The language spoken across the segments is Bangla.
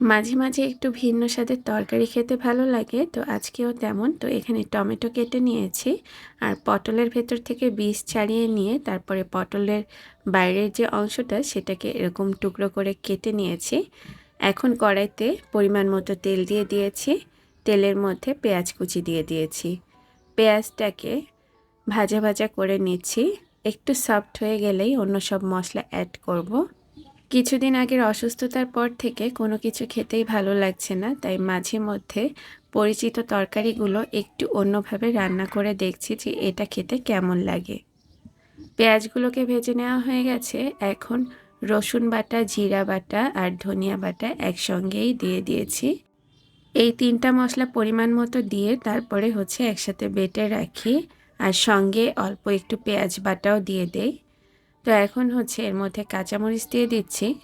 মাঝে মাঝে একটু ভিন্ন স্বাদের তরকারি খেতে ভালো লাগে, তো আজকেও তেমন। তো এখানে টমেটো কেটে নিয়েছি আর পটলের ভেতর থেকে বীজ ছাড়িয়ে নিয়ে তারপরে পটলের বাইরের যে অংশটা সেটাকে এরকম টুকরো করে কেটে নিয়েছি। এখন কড়াইতে পরিমাণ মতো তেল দিয়ে দিয়েছি, তেলের মধ্যে পেঁয়াজ কুচি দিয়ে দিয়েছি। পেঁয়াজটাকে ভাজা ভাজা করে নিচ্ছি, একটু সফট হয়ে গেলেই অন্য সব মশলা অ্যাড করব। কিছুদিন আগের অসুস্থতার পর থেকে কোনো কিছু খেতেই ভালো লাগছে না, তাই মাঝে মধ্যে পরিচিত তরকারিগুলো একটু অন্যভাবে রান্না করে দেখছি যে এটা খেতে কেমন লাগে। পেঁয়াজগুলোকে ভেজে নেওয়া হয়ে গেছে, এখন রসুন বাটা, জিরা বাটা আর ধনিয়া বাটা একসঙ্গেই দিয়ে দিয়েছি। এই তিনটা মশলা পরিমাণ মতো দিয়ে তারপরে হচ্ছে একসাথে বেটে রাখি আর সঙ্গে অল্প একটু পেঁয়াজ বাটাও দিয়ে দেই। তো এখন হচ্ছে এর মধ্যে কাঁচামরিচ দিয়ে দিচ্ছি।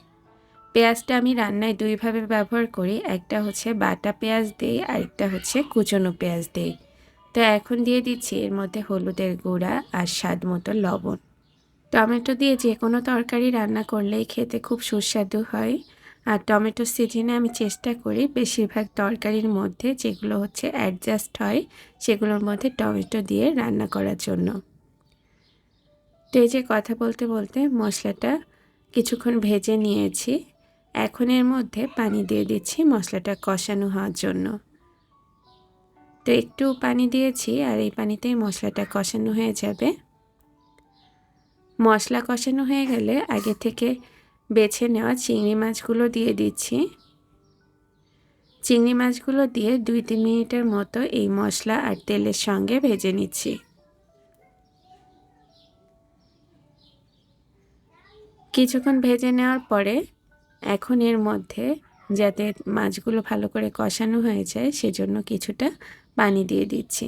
পেঁয়াজটা আমি রান্নায় দুইভাবে ব্যবহার করি। একটা হচ্ছে বাটা পেঁয়াজ দিই, আরেকটা হচ্ছে কুচনো পেঁয়াজ দিই। তো এখন দিয়ে দিচ্ছি এর মধ্যে হলুদের গুঁড়া আর স্বাদ মতো লবণ। টমেটো দিয়ে যে কোনো তরকারি রান্না করলেই খেতে খুব সুস্বাদু হয়। আর টমেটো সিজনে আমি চেষ্টা করি বেশিরভাগ তরকারির মধ্যে যেগুলো হচ্ছে অ্যাডজাস্ট হয়, সেগুলোর মধ্যে টমেটো দিয়ে রান্না করার জন্য। তো এই যে কথা বলতে বলতে মশলাটা কিছুক্ষণ ভেজে নিয়েছি। এখন এর মধ্যে পানি দিয়ে দিচ্ছি মশলাটা কষানো হওয়ার জন্য। তো একটু পানি দিয়েছি আর এই পানিতেই মশলাটা কষানো হয়ে যাবে। মশলা কষানো হয়ে গেলে আগে থেকে বেছে নেওয়া চিংড়ি মাছগুলো দিয়ে দিচ্ছি। চিংড়ি মাছগুলো দিয়ে দুই তিন মিনিটের মতো এই মশলা আর তেলের সঙ্গে ভেজে নিচ্ছি। কিছুক্ষণ ভেজে নেওয়ার পরে এখন এর মধ্যে যাতে মাছগুলো ভালো করে কষানো হয়ে যায় সেজন্য কিছুটা পানি দিয়ে দিচ্ছি।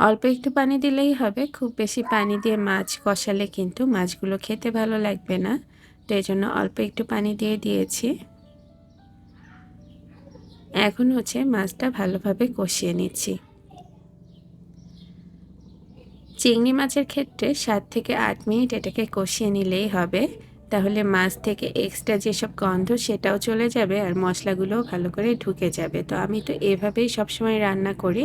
অল্প একটু পানি দিলেই হবে, খুব বেশি পানি দিয়ে মাছ কষালে কিন্তু মাছগুলো খেতে ভালো লাগবে না, তো এই জন্য অল্প একটু পানি দিয়ে দিয়েছি। এখন হচ্ছে মাছটা ভালোভাবে কষিয়ে নিচ্ছি। চিংড়ি মাছের ক্ষেত্রে সাত থেকে আট মিনিট এটাকে কষিয়ে নিলেই হবে। তাহলে মাছ থেকে এক্সট্রা যেসব গন্ধ সেটাও চলে যাবে আর মশলাগুলোও ভালো করে ঢুকে যাবে। তো আমি তো এভাবেই সবসময় রান্না করি।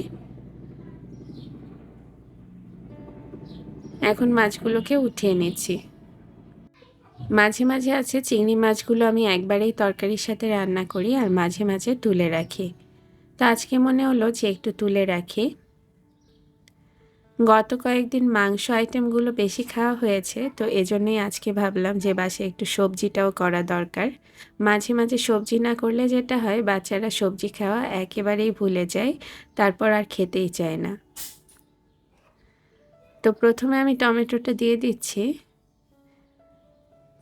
এখন মাছগুলোকে উঠিয়ে নিচ্ছি। মাঝে মাঝে আছে চিংড়ি মাছগুলো আমি একবারেই তরকারির সাথে রান্না করি আর মাঝে মাঝে তুলে রাখি। তো আজকে মনে হলো যে একটু তুলে রাখি। গত কয়েকদিন মাংস আইটেমগুলো বেশি খাওয়া হয়েছে, তো এজন্যই আজকে ভাবলাম যে বাসে একটু সবজিটাও করা দরকার। মাঝে মাঝে সবজি না করলে যেটা হয়, বাচ্চারা সবজি খাওয়া একেবারেই ভুলে যায়, তারপর আর খেতেই চায় না। তো প্রথমে আমি টমেটোটা দিয়ে দিচ্ছি।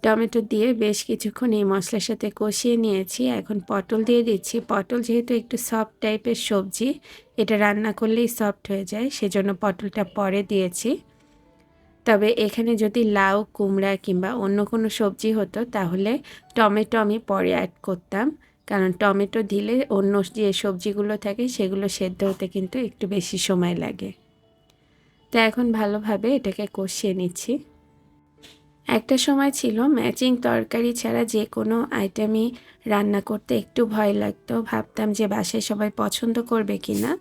টমেটো দিয়ে বেশ কিছুক্ষণ এই মশলার সাথে কষিয়ে নিয়েছি। এখন পটল দিয়ে দিচ্ছি। পটল যেহেতু একটু সফট টাইপের সবজি, এটা রান্না করলেই সফট হয়ে যায়, সেজন্য পটলটা পরে দিয়েছি। তবে এখানে যদি লাউ, কুমড়া কিংবা অন্য কোনো সবজি হতো, তাহলে টমেটো আমি পরে অ্যাড করতাম। কারণ টমেটো দিলে অন্য যে সবজিগুলো থাকে, সেগুলো সেদ্ধ হতে কিন্তু একটু বেশি সময় লাগে। তা এখন ভালোভাবে এটাকে কষিয়ে নিচ্ছি। একটা সময় ছিল ম্যাচিং তরকারি ছাড়া যে কোনো আইটেমই রান্না করতে একটু ভয় লাগতো। ভাবতাম যে বাসায় সবাই পছন্দ করবে কি না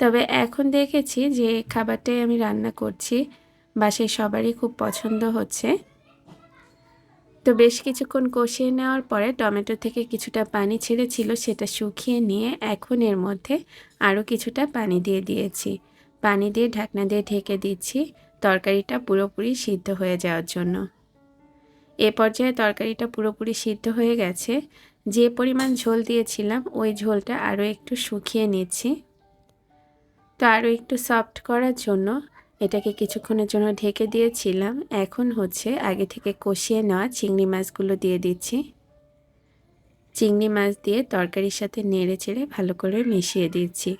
তবে এখন দেখেছি যে খাবারটাই আমি রান্না করছি, বাসায় সবারই খুব পছন্দ হচ্ছে। তো বেশ কিছুক্ষণ কষিয়ে নেওয়ার পরে টমেটো থেকে কিছুটা পানি ছেড়েছিল সেটা শুকিয়ে নিয়ে এখন এর মধ্যে আরও কিছুটা পানি দিয়ে দিয়েছি। পানি দিয়ে ঢাকনা দিয়ে ঢেকে দিচ্ছি তরকারিটা পুরোপুরি সিদ্ধ হয়ে যাওয়ার জন্য। এ পর্যায়ে তরকারিটা পুরোপুরি সিদ্ধ হয়ে গেছে। যে পরিমাণ ঝোল দিয়েছিলাম, ওই ঝোলটা আরও একটু শুকিয়ে নিচ্ছি। তো আরও একটু সফট করার জন্য এটাকে কিছুক্ষণের জন্য ঢেকে দিয়েছিলাম। এখন হচ্ছে আগে থেকে কষিয়ে নেওয়া চিংড়ি মাছগুলো দিয়ে দিচ্ছি। চিংড়ি মাছ দিয়ে তরকারির সাথে নেড়ে চেড়ে ভালো করে মিশিয়ে দিচ্ছি।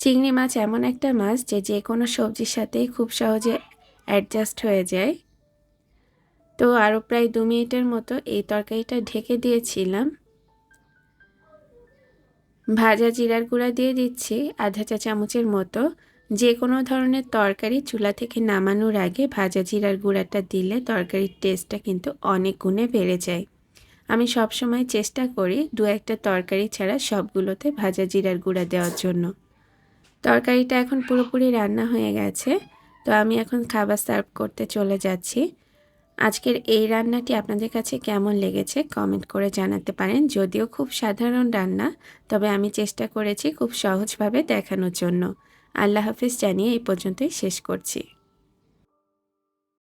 চিংড়ি মাছ এমন একটা মাছ যে যে কোনো সবজির সাথেই খুব সহজে অ্যাডজাস্ট হয়ে যায়। তো আরও প্রায় দু মিনিটের মতো এই তরকারিটা ঢেকে দিয়েছিলাম। ভাজা জিরার গুঁড়া দিয়ে দিচ্ছি আধা চা চামচের মতো। যে কোনো ধরনের তরকারি চুলা থেকে নামানোর আগে ভাজা জিরার গুঁড়াটা দিলে তরকারির টেস্টটা কিন্তু অনেক গুণে বেড়ে যায়। আমি সব সময় চেষ্টা করি দু একটা তরকারি ছাড়া সবগুলোতে ভাজা জিরার গুঁড়া দেওয়ার জন্য। তরকারিটা এখন পুরোপুরি রান্না হয়ে গেছে, তো আমি এখন খাবার সার্ভ করতে চলে যাচ্ছি। আজকের এই রান্নাটি আপনাদের কাছে কেমন লেগেছে কমেন্ট করে জানাতে পারেন। যদিও খুব সাধারণ রান্না, তবে আমি চেষ্টা করেছি খুব সহজভাবে দেখানোর জন্য। আল্লাহ হাফিজ জানিয়ে এই পর্যন্তই শেষ করছি।